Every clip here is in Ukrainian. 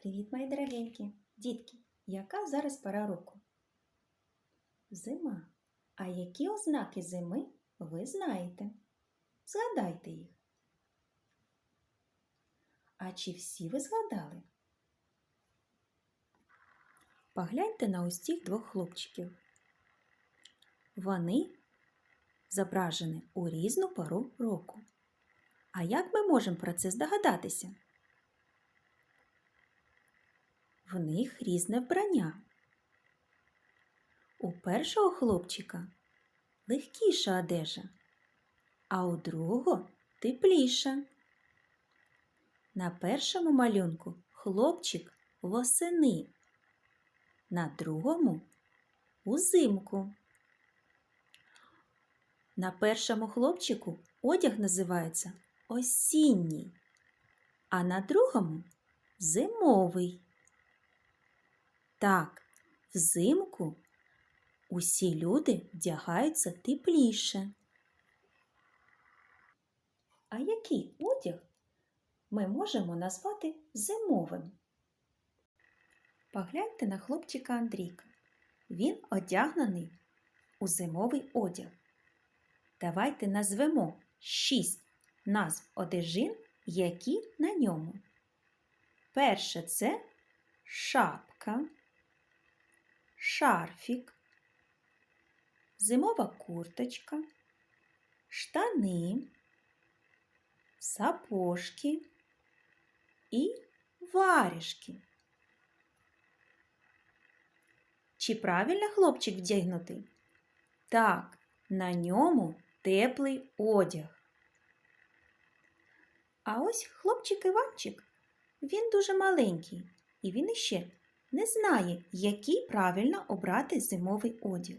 Привіт, мої дорогенькі! Дітки, яка зараз пора року? Зима. А які ознаки зими ви знаєте? Згадайте їх. А чи всі ви згадали? Погляньте на ось цих двох хлопчиків. Вони зображені у різну пору року. А як ми можемо про це здогадатися? В них різне вбрання. У першого хлопчика легкіша одежа, а у другого тепліша. На першому малюнку хлопчик восени, на другому узимку. На першому хлопчику одяг називається осінній, а на другому зимовий. Так, взимку усі люди вдягаються тепліше. А який одяг ми можемо назвати зимовим? Погляньте на хлопчика Андрійка. Він одягнений у зимовий одяг. Давайте назвемо шість назв одежин, які на ньому. Перше це шапка, шарфік, зимова курточка, штани, сапожки і варежки. Чи правильно хлопчик вдягнутий? Так, на ньому теплий одяг. А ось хлопчик Іванчик, він дуже маленький, і він іще не знає, який правильно обрати зимовий одяг.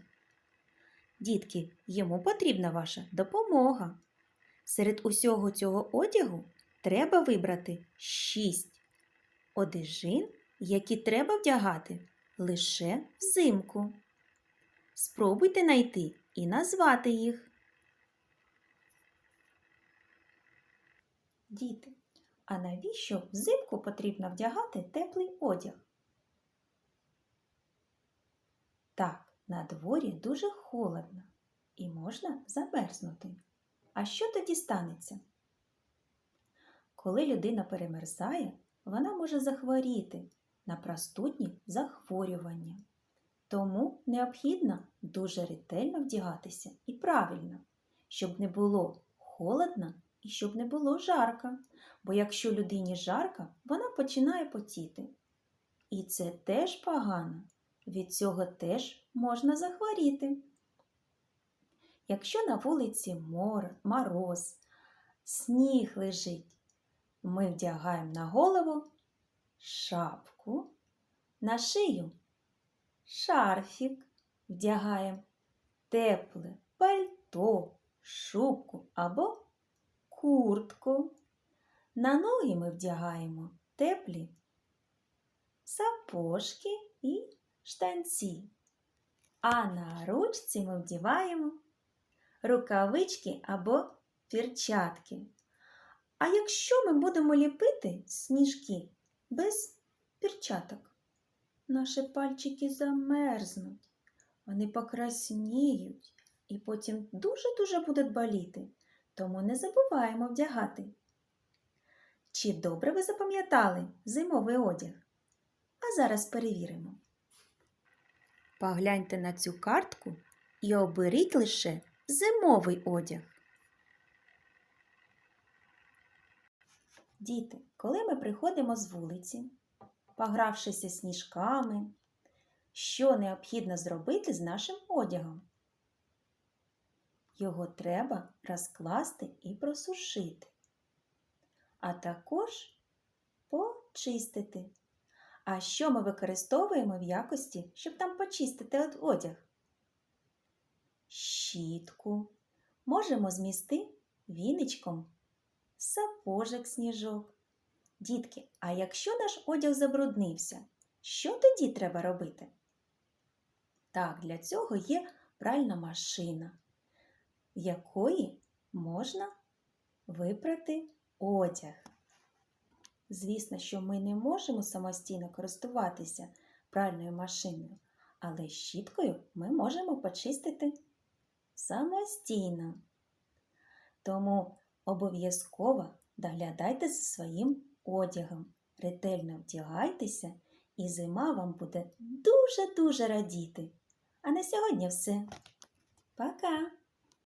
Дітки, йому потрібна ваша допомога. Серед усього цього одягу треба вибрати шість одежин, які треба вдягати лише взимку. Спробуйте знайти і назвати їх. Діти, а навіщо взимку потрібно вдягати теплий одяг? Так, на дворі дуже холодно і можна замерзнути. А що тоді станеться? Коли людина перемерзає, вона може захворіти на простудні захворювання. Тому необхідно дуже ретельно вдягатися і правильно, щоб не було холодно і щоб не було жарко. Бо якщо людині жарко, вона починає потіти. І це теж погано. Від цього теж можна захворіти. Якщо на вулиці мор, мороз, сніг лежить, ми вдягаємо на голову шапку, на шию шарфік, вдягаємо тепле пальто, шубку або куртку. На ноги ми вдягаємо теплі сапожки штанці. А на ручці ми вдіваємо рукавички або перчатки. А якщо ми будемо ліпити сніжки без перчаток, наші пальчики замерзнуть, вони покрасніють і потім дуже-дуже будуть боліти, тому не забуваємо вдягати. Чи добре ви запам'ятали зимовий одяг? А зараз перевіримо. Погляньте на цю картку і оберіть лише зимовий одяг. Діти, коли ми приходимо з вулиці, погравшися сніжками, що необхідно зробити з нашим одягом? Його треба розкласти і просушити, а також почистити. А що ми використовуємо в якості, щоб там почистити одяг? Щітку. Можемо змісти віничком сапожик сніжок. Дітки, а якщо наш одяг забруднився, що тоді треба робити? Так, для цього є пральна машина, в якої можна випрати одяг. Звісно, що ми не можемо самостійно користуватися пральною машиною, але щіткою ми можемо почистити самостійно. Тому обов'язково доглядайте за своїм одягом, ретельно вдягайтеся, і зима вам буде дуже-дуже радіти. А на сьогодні все. Пока!